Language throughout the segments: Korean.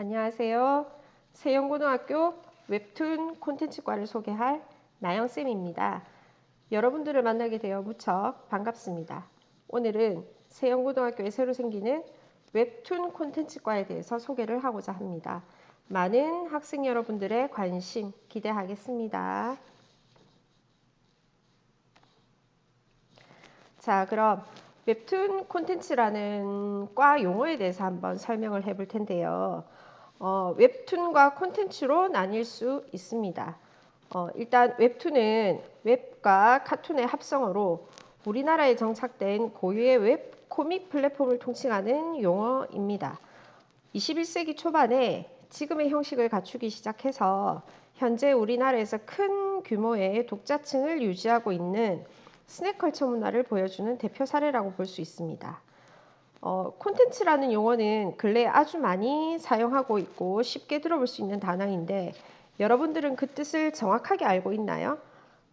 안녕하세요. 세영고등학교 웹툰 콘텐츠과를 소개할 나영쌤입니다. 여러분들을 만나게 되어 무척 반갑습니다. 오늘은 세영고등학교에 새로 생기는 웹툰 콘텐츠과에 대해서 소개를 하고자 합니다. 많은 학생 여러분들의 관심 기대하겠습니다. 자, 그럼 웹툰 콘텐츠라는 과 용어에 대해서 한번 설명을 해볼 텐데요. 어, 웹툰과 콘텐츠로 나뉠 수 있습니다. 어, 일단 웹툰은 웹과 카툰의 합성어로 우리나라에 정착된 고유의 웹 코믹 플랫폼을 통칭하는 용어입니다. 21세기 초반에 지금의 형식을 갖추기 시작해서 현재 우리나라에서 큰 규모의 독자층을 유지하고 있는 스낵컬처 문화를 보여주는 대표 사례라고 볼 수 있습니다. 어, 콘텐츠라는 용어는 근래 아주 많이 사용하고 있고 쉽게 들어볼 수 있는 단어인데 여러분들은 그 뜻을 정확하게 알고 있나요?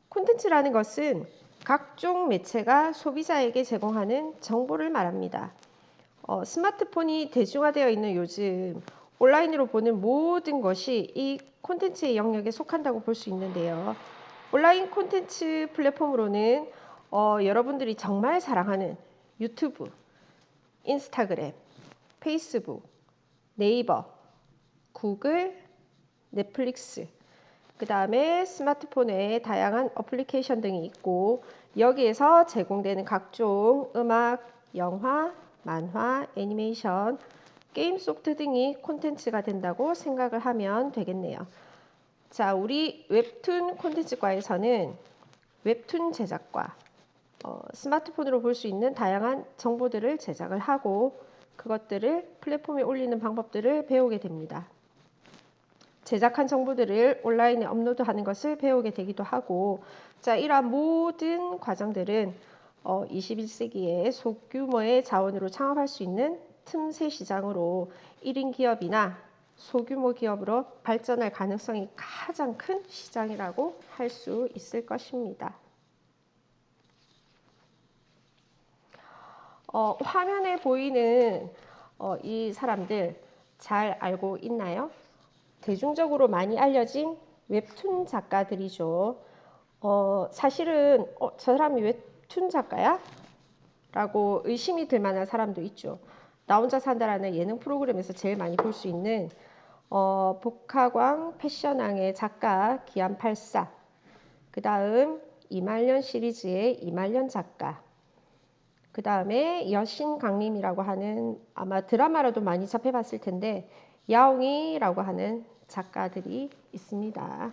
콘텐츠라는 것은 각종 매체가 소비자에게 제공하는 정보를 말합니다. 어, 스마트폰이 대중화되어 있는 요즘 온라인으로 보는 모든 것이 이 콘텐츠의 영역에 속한다고 볼 수 있는데요. 온라인 콘텐츠 플랫폼으로는 어, 여러분들이 정말 사랑하는 유튜브, 인스타그램, 페이스북, 네이버, 구글, 넷플릭스, 그 다음에 스마트폰에 다양한 어플리케이션 등이 있고 여기에서 제공되는 각종 음악, 영화, 만화, 애니메이션, 게임 소프트 등이 콘텐츠가 된다고 생각을 하면 되겠네요. 자, 우리 웹툰 콘텐츠과에서는 웹툰 제작과 어, 스마트폰으로 볼 수 있는 다양한 정보들을 제작을 하고 그것들을 플랫폼에 올리는 방법들을 배우게 됩니다. 제작한 정보들을 온라인에 업로드하는 것을 배우게 되기도 하고 자 이러한 모든 과정들은 어, 21세기에 소규모의 자원으로 창업할 수 있는 틈새 시장으로 1인 기업이나 소규모 기업으로 발전할 가능성이 가장 큰 시장이라고 할 수 있을 것입니다. 어, 화면에 보이는 어, 이 사람들 잘 알고 있나요? 대중적으로 많이 알려진 웹툰 작가들이죠. 어, 사실은 어, 저 사람이 웹툰 작가야? 라고 의심이 들 만한 사람도 있죠. 나 혼자 산다라는 예능 프로그램에서 제일 많이 볼 수 있는 어, 복화광 패션왕의 작가 기안84. 그 다음 이말년 시리즈의 이말년 작가. 그 다음에 여신 강림이라고 하는 아마 드라마로도 많이 접해봤을 텐데 야옹이라고 하는 작가들이 있습니다.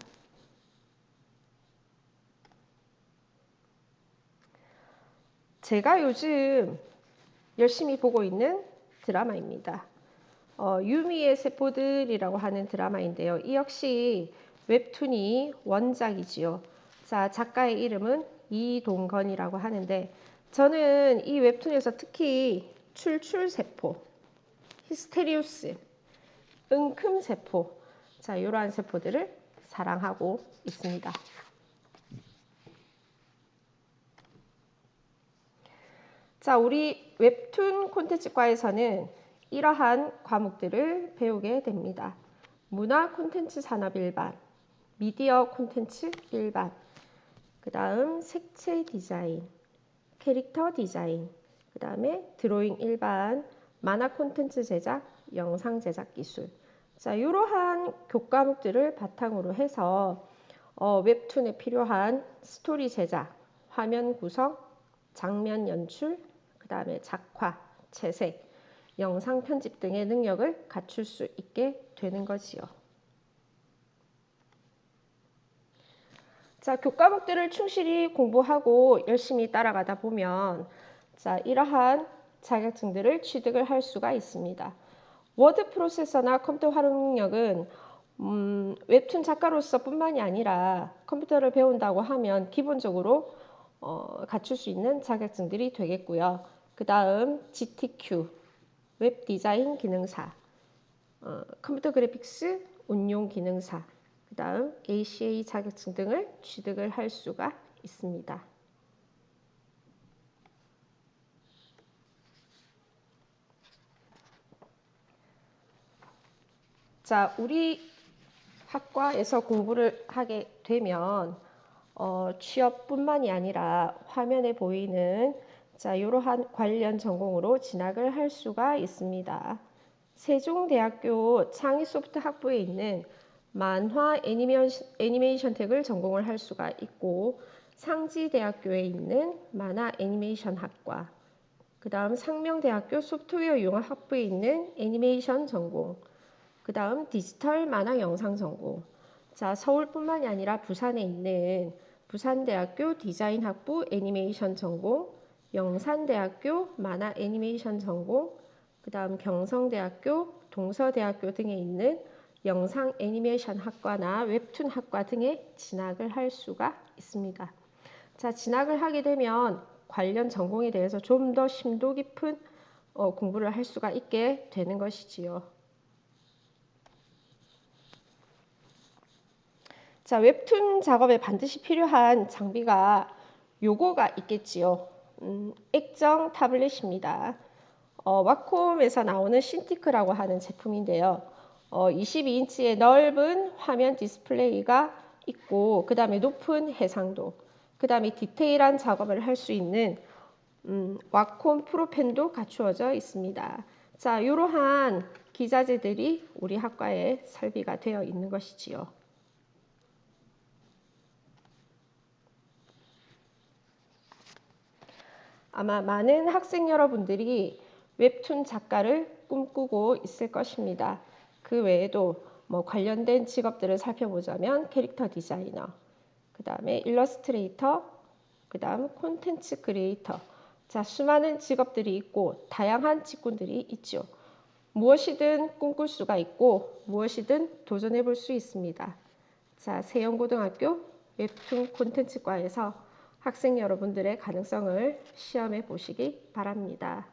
제가 요즘 열심히 보고 있는 드라마입니다. 어, 유미의 세포들이라고 하는 드라마인데요. 이 역시 웹툰이 원작이지요. 자, 작가의 이름은 이동건이라고 하는데 저는 이 웹툰에서 특히 출출세포, 히스테리우스, 은큼세포, 자 이러한 세포들을 사랑하고 있습니다. 자, 우리 웹툰 콘텐츠과에서는 이러한 과목들을 배우게 됩니다. 문화 콘텐츠 산업 일반, 미디어 콘텐츠 일반, 그 다음 색채 디자인, 캐릭터 디자인, 그 다음에 드로잉 일반, 만화 콘텐츠 제작, 영상 제작 기술. 자, 이러한 교과목들을 바탕으로 해서 어, 웹툰에 필요한 스토리 제작, 화면 구성, 장면 연출, 그 다음에 작화, 채색, 영상 편집 등의 능력을 갖출 수 있게 되는 거지요. 자, 교과목들을 충실히 공부하고 열심히 따라가다 보면 자, 이러한 자격증들을 취득을 할 수가 있습니다. 워드 프로세서나 컴퓨터 활용 능력은 음, 웹툰 작가로서 뿐만이 아니라 컴퓨터를 배운다고 하면 기본적으로 어, 갖출 수 있는 자격증들이 되겠고요. 그 다음 GTQ, 웹 디자인 기능사, 어, 컴퓨터 그래픽스 운용 기능사, 그 다음 ACA 자격증 등을 취득을 할 수가 있습니다. 자, 우리 학과에서 공부를 하게 되면 어, 취업뿐만이 아니라 화면에 보이는 자, 이러한 관련 전공으로 진학을 할 수가 있습니다. 세종대학교 창의소프트 학부에 있는 만화 애니메이션, 애니메이션 텍을 전공을 할 수가 있고 상지대학교에 있는 만화 애니메이션 학과 그 다음 상명대학교 소프트웨어 융합 학부에 있는 애니메이션 전공 그 다음 디지털 만화 영상 전공. 자 서울뿐만이 아니라 부산에 있는 부산대학교 디자인 학부 애니메이션 전공 영산대학교 만화 애니메이션 전공 그 다음 경성대학교 동서대학교 등에 있는 영상 애니메이션 학과나 웹툰 학과 등에 진학을 할 수가 있습니다. 자, 진학을 하게 되면 관련 전공에 대해서 좀 더 심도 깊은 어, 공부를 할 수가 있게 되는 것이지요. 자, 웹툰 작업에 반드시 필요한 장비가 요거가 있겠지요. 음, 액정 타블렛입니다. 어, 와콤에서 나오는 신티크라고 하는 제품인데요. 어, 22인치의 넓은 화면 디스플레이가 있고 그 다음에 높은 해상도 그 다음에 디테일한 작업을 할 수 있는 음, 와콤 프로펜도 갖추어져 있습니다. 자, 이러한 기자재들이 우리 학과에 설비가 되어 있는 것이지요. 아마 많은 학생 여러분들이 웹툰 작가를 꿈꾸고 있을 것입니다. 그 외에도 뭐 관련된 직업들을 살펴보자면 캐릭터 디자이너, 그 다음에 일러스트레이터, 그 다음 콘텐츠 크리에이터. 자, 수많은 직업들이 있고 다양한 직군들이 있죠. 무엇이든 꿈꿀 수가 있고 무엇이든 도전해 볼 수 있습니다. 자, 세영고등학교 웹툰 콘텐츠과에서 학생 여러분들의 가능성을 시험해 보시기 바랍니다.